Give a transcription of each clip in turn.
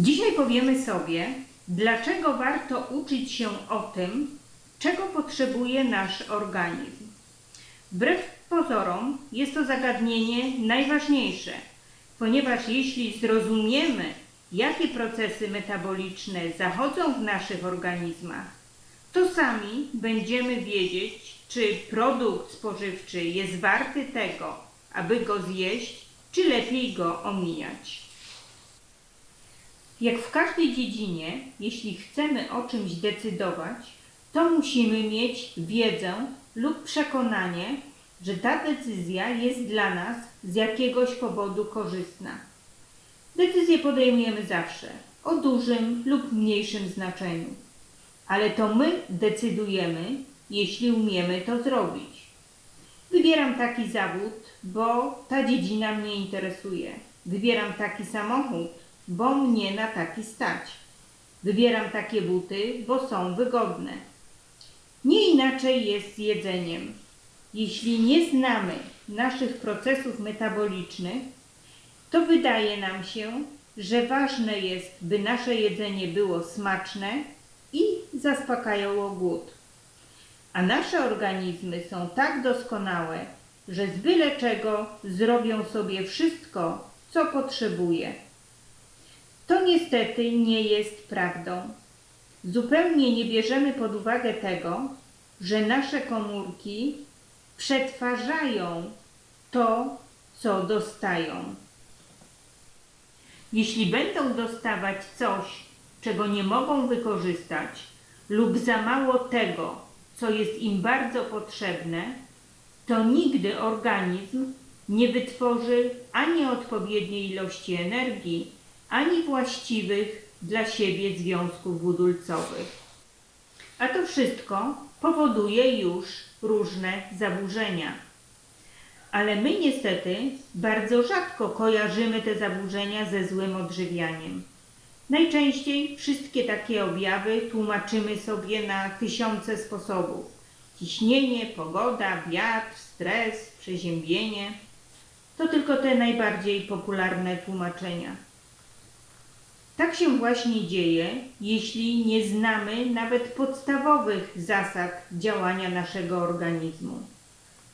Dzisiaj powiemy sobie, dlaczego warto uczyć się o tym, czego potrzebuje nasz organizm. Wbrew pozorom jest to zagadnienie najważniejsze, ponieważ jeśli zrozumiemy, jakie procesy metaboliczne zachodzą w naszych organizmach, to sami będziemy wiedzieć, czy produkt spożywczy jest warty tego, aby go zjeść, czy lepiej go omijać. Jak w każdej dziedzinie, jeśli chcemy o czymś decydować, to musimy mieć wiedzę lub przekonanie, że ta decyzja jest dla nas z jakiegoś powodu korzystna. Decyzje podejmujemy zawsze, o dużym lub mniejszym znaczeniu. Ale to my decydujemy, jeśli umiemy to zrobić. Wybieram taki zawód, bo ta dziedzina mnie interesuje. Wybieram taki samochód, bo mnie na taki stać. Wybieram takie buty, bo są wygodne. Nie inaczej jest z jedzeniem. Jeśli nie znamy naszych procesów metabolicznych, to wydaje nam się, że ważne jest, by nasze jedzenie było smaczne i zaspokajało głód. A nasze organizmy są tak doskonałe, że z byle czego zrobią sobie wszystko, co potrzebuje. To niestety nie jest prawdą. Zupełnie nie bierzemy pod uwagę tego, że nasze komórki przetwarzają to, co dostają. Jeśli będą dostawać coś, czego nie mogą wykorzystać, lub za mało tego, co jest im bardzo potrzebne, to nigdy organizm nie wytworzy ani odpowiedniej ilości energii, ani właściwych dla siebie związków budulcowych. A to wszystko powoduje już różne zaburzenia. Ale my niestety bardzo rzadko kojarzymy te zaburzenia ze złym odżywianiem. Najczęściej wszystkie takie objawy tłumaczymy sobie na tysiące sposobów. Ciśnienie, pogoda, wiatr, stres, przeziębienie to tylko te najbardziej popularne tłumaczenia. Tak się właśnie dzieje, jeśli nie znamy nawet podstawowych zasad działania naszego organizmu.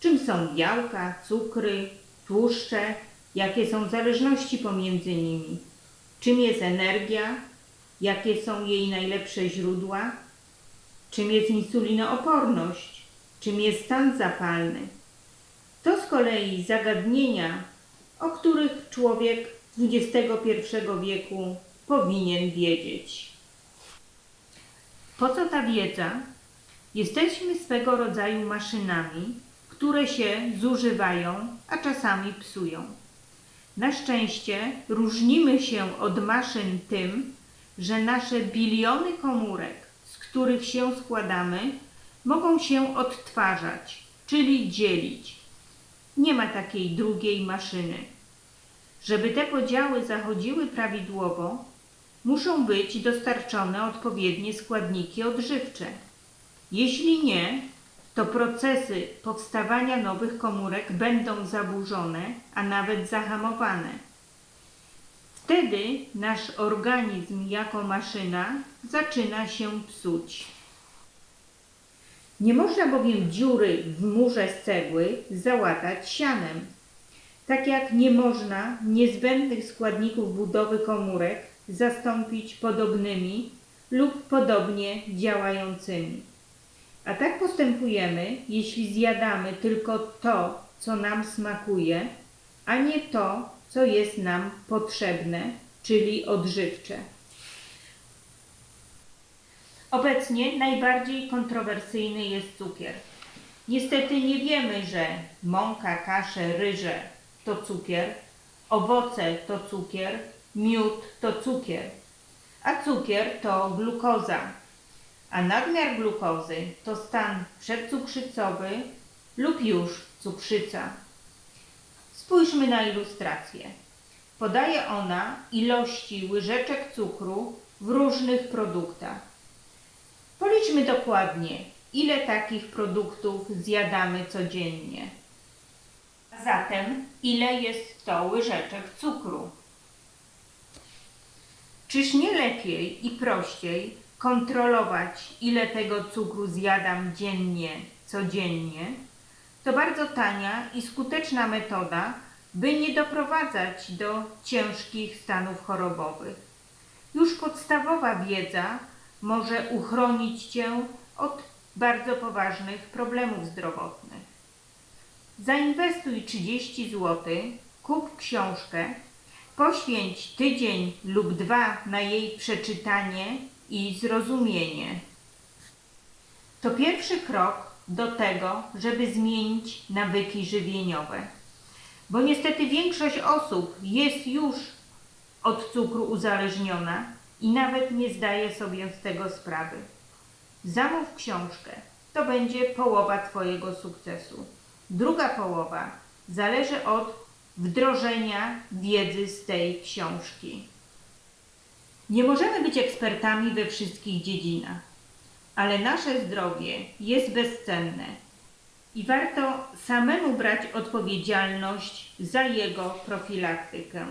Czym są białka, cukry, tłuszcze, jakie są zależności pomiędzy nimi, czym jest energia, jakie są jej najlepsze źródła, czym jest insulinooporność, czym jest stan zapalny. To z kolei zagadnienia, o których człowiek XXI wieku powinien wiedzieć. Po co ta wiedza? Jesteśmy swego rodzaju maszynami, które się zużywają, a czasami psują. Na szczęście różnimy się od maszyn tym, że nasze biliony komórek, z których się składamy, mogą się odtwarzać, czyli dzielić. Nie ma takiej drugiej maszyny. Żeby te podziały zachodziły prawidłowo, muszą być dostarczone odpowiednie składniki odżywcze. Jeśli nie, to procesy powstawania nowych komórek będą zaburzone, a nawet zahamowane. Wtedy nasz organizm jako maszyna zaczyna się psuć. Nie można bowiem dziury w murze z cegły załatać sianem. Tak jak nie można niezbędnych składników budowy komórek zastąpić podobnymi lub podobnie działającymi. A tak postępujemy, jeśli zjadamy tylko to, co nam smakuje, a nie to, co jest nam potrzebne, czyli odżywcze. Obecnie najbardziej kontrowersyjny jest cukier. Niestety nie wiemy, że mąka, kasze, ryże to cukier, owoce to cukier, miód to cukier, a cukier to glukoza. A nadmiar glukozy to stan przedcukrzycowy lub już cukrzyca. Spójrzmy na ilustrację. Podaje ona ilości łyżeczek cukru w różnych produktach. Policzmy dokładnie, ile takich produktów zjadamy codziennie. A zatem, ile jest to łyżeczek cukru? Czyż nie lepiej i prościej kontrolować, ile tego cukru zjadam dziennie, codziennie? To bardzo tania i skuteczna metoda, by nie doprowadzać do ciężkich stanów chorobowych. Już podstawowa wiedza może uchronić Cię od bardzo poważnych problemów zdrowotnych. Zainwestuj 30 zł, kup książkę, poświęć tydzień lub dwa na jej przeczytanie i zrozumienie. To pierwszy krok do tego, żeby zmienić nawyki żywieniowe. Bo niestety większość osób jest już od cukru uzależniona i nawet nie zdaje sobie z tego sprawy. Zamów książkę. To będzie połowa Twojego sukcesu. Druga połowa zależy od wdrożenia wiedzy z tej książki. Nie możemy być ekspertami we wszystkich dziedzinach, ale nasze zdrowie jest bezcenne i warto samemu brać odpowiedzialność za jego profilaktykę.